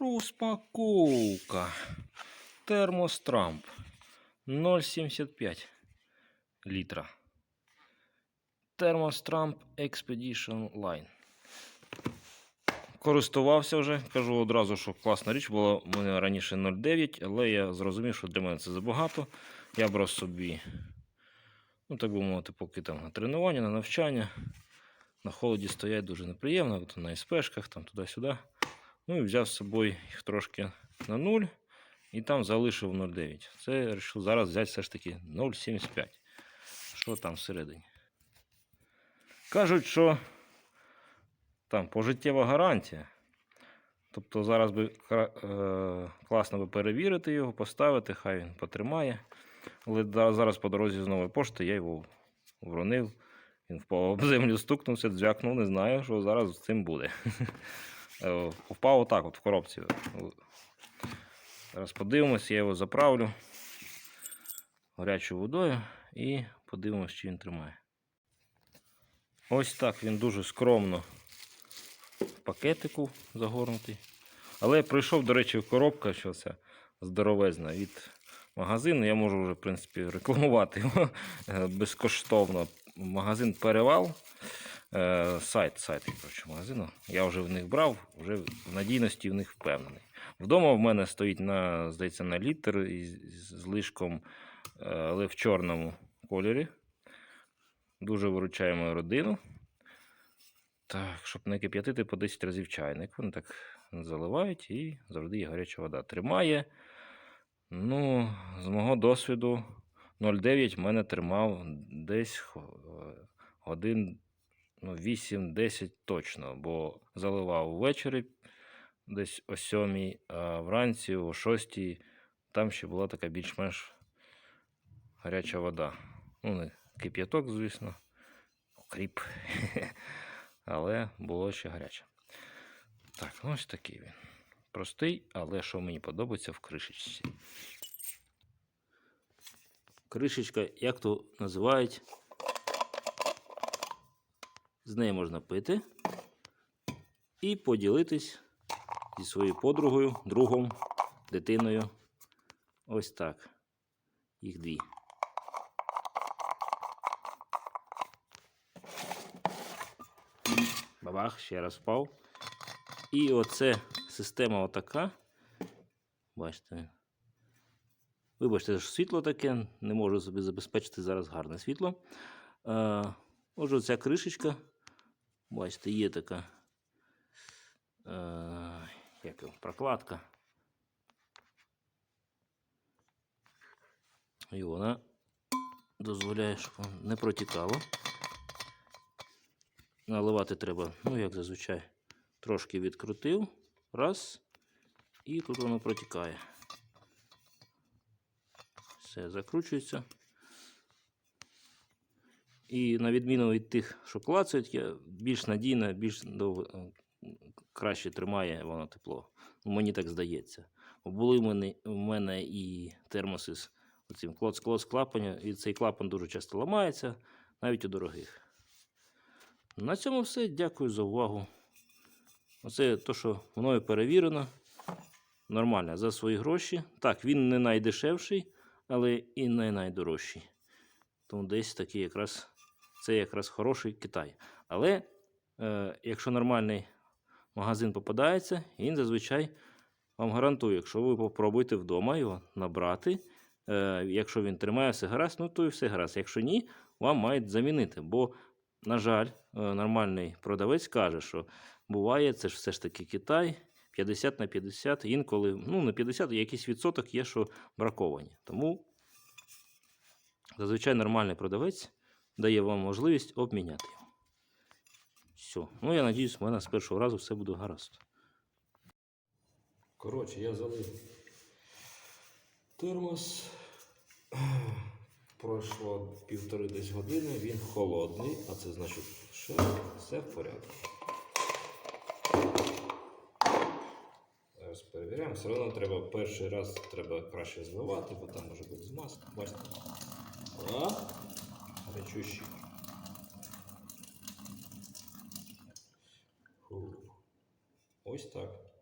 Розпаковка. Термострамп 0,75 літра. Термострамп Expedition Line. Користувався вже, кажу одразу, що класна річ була у мене раніше 0,9, але я зрозумів, що для мене це забагато. Я брав собі, ну так би мовити, поки там на тренування, на навчання. На холоді стоять дуже неприємно, от на СПшках, там туди-сюди. Ну і взяв з собою їх трошки на 0 і там залишив 0,9. Це я вирішив зараз взяти все ж таки 0,75. Що там всередині? Кажуть, що там пожиттєва гарантія. Тобто зараз би е, класно би перевірити його, поставити, хай він потримає. Але зараз по дорозі з нової пошти я його вронив. Він впав об землю, стукнувся, дзвякнув, не знаю, що зараз з цим буде. Е, Впав отак от в коробці. Зараз подивимось, я його заправлю гарячою водою і подивимось, чи він тримає. Ось так він дуже скромно в пакетику загорнутий. Але прийшов, до речі, коробка, що це здоровезна від магазину. Я можу вже, в принципі, рекламувати його безкоштовно. Магазин Перевал. Е, сайт, сайт коротше, магазину. Я вже в них брав, вже в надійності в них впевнений. Вдома в мене стоїть на, здається, на літр із злишком, е, але в чорному кольорі. Дуже виручає мою родину. Так, щоб не кип'ятити по 10 разів чайник. Вони так заливають і завжди є гаряча вода. Тримає. Ну, з мого досвіду 0,9 в мене тримав десь е, годин ну, 8-10 точно, бо заливав ввечері десь о 7, а вранці о 6 там ще була така більш-менш гаряча вода. Ну, не кип'яток, звісно, кріп. Але було ще гаряче. Так, ну ось такий він. Простий, але що мені подобається в кришечці. Кришечка, як то називають, з неї можна пити і поділитись зі своєю подругою, другом, дитиною. Ось так. Їх дві. Бабах, ще раз впав. І оце система отака. Бачите. Вибачте, що світло таке, не можу собі забезпечити зараз гарне світло. Е, Отже, ця кришечка. Бачите, є така е, як його, прокладка. І вона дозволяє, щоб не протікало. Наливати треба, ну, як зазвичай, трошки відкрутив. Раз. І тут воно протікає. Все закручується. І на відміну від тих, що клацають, я більш надійна, більш довго, е, краще тримає воно тепло. Ну, Мені так здається. Були в мене, в мене і термоси з цим клоц-клоц клапаном, і цей клапан дуже часто ламається, навіть у дорогих. На цьому все. Дякую за увагу. Оце те, що мною перевірено. Нормально за свої гроші. Так, він не найдешевший, але і не найдорожчий. Тому десь такий якраз це якраз хороший Китай. Але е, якщо нормальний магазин попадається, він зазвичай вам гарантує, якщо ви попробуєте вдома його набрати, е, якщо він тримає все гаразд, ну то і все гаразд. Якщо ні, вам мають замінити. Бо, на жаль, е, нормальний продавець каже, що буває, це ж все ж таки Китай. 50 на 50, інколи, ну, не 50, якийсь відсоток є, що браковані. Тому зазвичай нормальний продавець дає вам можливість обміняти його. Все. Ну, я надіюсь, в мене з першого разу все буде гаразд. Коротше, я залив термос. Пройшло півтори десь години, він холодний, а це значить, що все в порядку. Зараз перевіряємо. Все одно треба перший раз треба краще зливати, бо там може бути змазка. Бачите? Фу. Ось так.